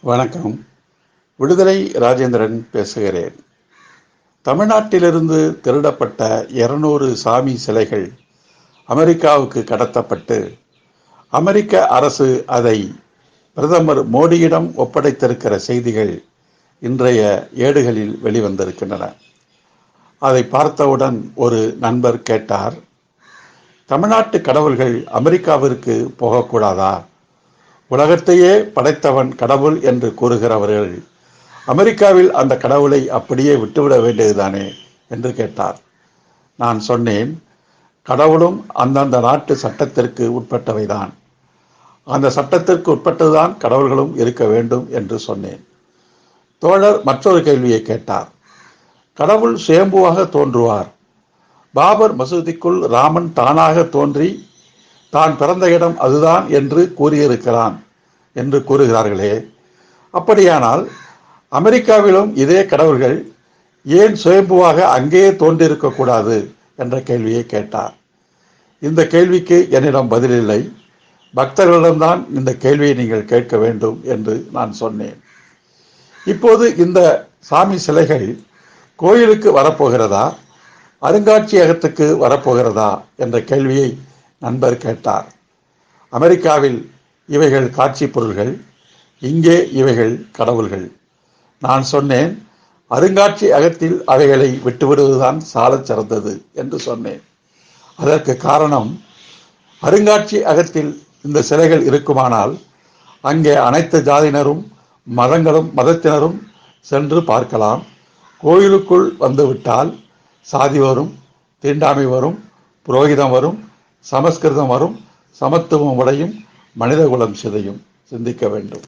வணக்கம். விடுதலை ராஜேந்திரன் பேசுகிறேன். தமிழ்நாட்டிலிருந்து திருடப்பட்ட இருநூறு சாமி சிலைகள் அமெரிக்காவுக்கு கடத்தப்பட்டு அமெரிக்க அரசு அதை பிரதமர் மோடியிடம் ஒப்படைத்திருக்கிற செய்திகள் இன்றைய ஏடுகளில் வெளிவந்திருக்கின்றன. அதை பார்த்தவுடன் ஒரு நண்பர் கேட்டார் தமிழ்நாட்டு கடவுள்கள் அமெரிக்காவிற்கு போகக்கூடாதா? உலகத்தையே படைத்தவன் கடவுள் என்று கூறுகிறவர்கள் அமெரிக்காவில் அந்த கடவுளை அப்படியே விட்டுவிட வேண்டியதுதானே என்று கேட்டார். நான் சொன்னேன் கடவுளும் அந்தந்த நாட்டு சட்டத்திற்கு உட்பட்டவைதான். அந்த சட்டத்திற்கு உட்பட்டுதான் கடவுள்களும் இருக்க வேண்டும் என்று சொன்னேன். தோழர் மற்றொரு கேள்வியை கேட்டார். கடவுள் சுயம்புவாக தோன்றுவார். பாபர் மசூதிக்குள் ராமன் தானாக தோன்றி தான் பிறந்த இடம் அதுதான் என்று கூறியிருக்கிறான் என்று கூறுகிறார்களே. அப்படியானால் அமெரிக்காவிலும் இதே கடவுள்கள் ஏன் சுயம்புவாக அங்கேயே தோன்றியிருக்கக்கூடாது என்ற கேள்வியை கேட்டார். இந்த கேள்விக்கு என்னிடம் பதிலில்லை. பக்தர்களிடம்தான் இந்த கேள்வியை நீங்கள் கேட்க வேண்டும் என்று நான் சொன்னேன். இப்போது இந்த சாமி சிலைகள் கோயிலுக்கு வரப்போகிறதா? அருங்காட்சியகத்துக்கு வரப்போகிறதா? என்ற கேள்வியை நண்பர் கேட்டார். அமெரிக்காவில் இவைகள் காட்சி பொருள்கள் இங்கே இவைகள் கடவுள்கள். நான் சொன்னேன் அருங்காட்சி அகத்தில் அவைகளை விட்டுவிடுவதுதான் சாலச் சிறந்தது என்று சொன்னேன். அதற்கு காரணம் அருங்காட்சி அகத்தில் இந்த சிலைகள் இருக்குமானால் அங்கே அனைத்து ஜாதியினரும் மதங்களும் மதத்தினரும் சென்று பார்க்கலாம். கோயிலுக்குள் வந்துவிட்டால் சாதி வரும் தீண்டாமை வரும் புரோகிதம் வரும் சமஸ்கிருதம் வரும் சமத்துவம் உடையும் மனிதகுலம் சிதையும். சிந்திக்க வேண்டும்.